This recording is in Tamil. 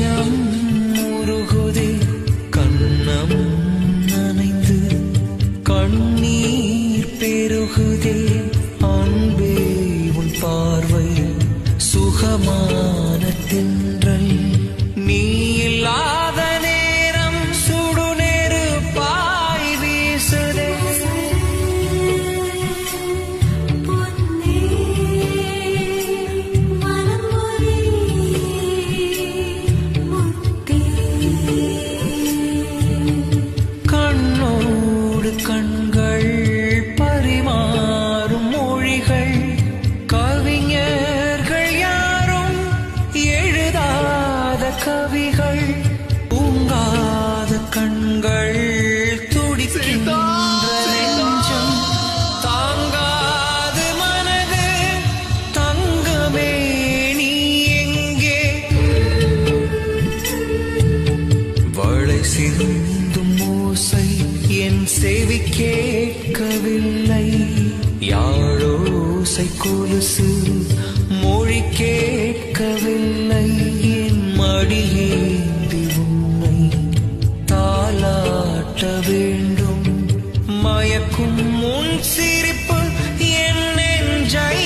நெஞ்சம் உருகுதே கண்ணம் நனைந்து கண்ணீர் பெருகுதே. அன்பே உன் பார்வை சுகமான தென்றல். கவிகள் பூங்காத கண்கள் துடிக்கின்ற நெஞ்சம். தாங்காது மனது தங்கமே நீ எங்கே? வளை சிந்தும் ஓசை என் செவி கேட்கவில்லை. யாழோசை கொலுசு மொழி கேட்கவில்லை. உன் சிரிப்பு என் நெஞ்சை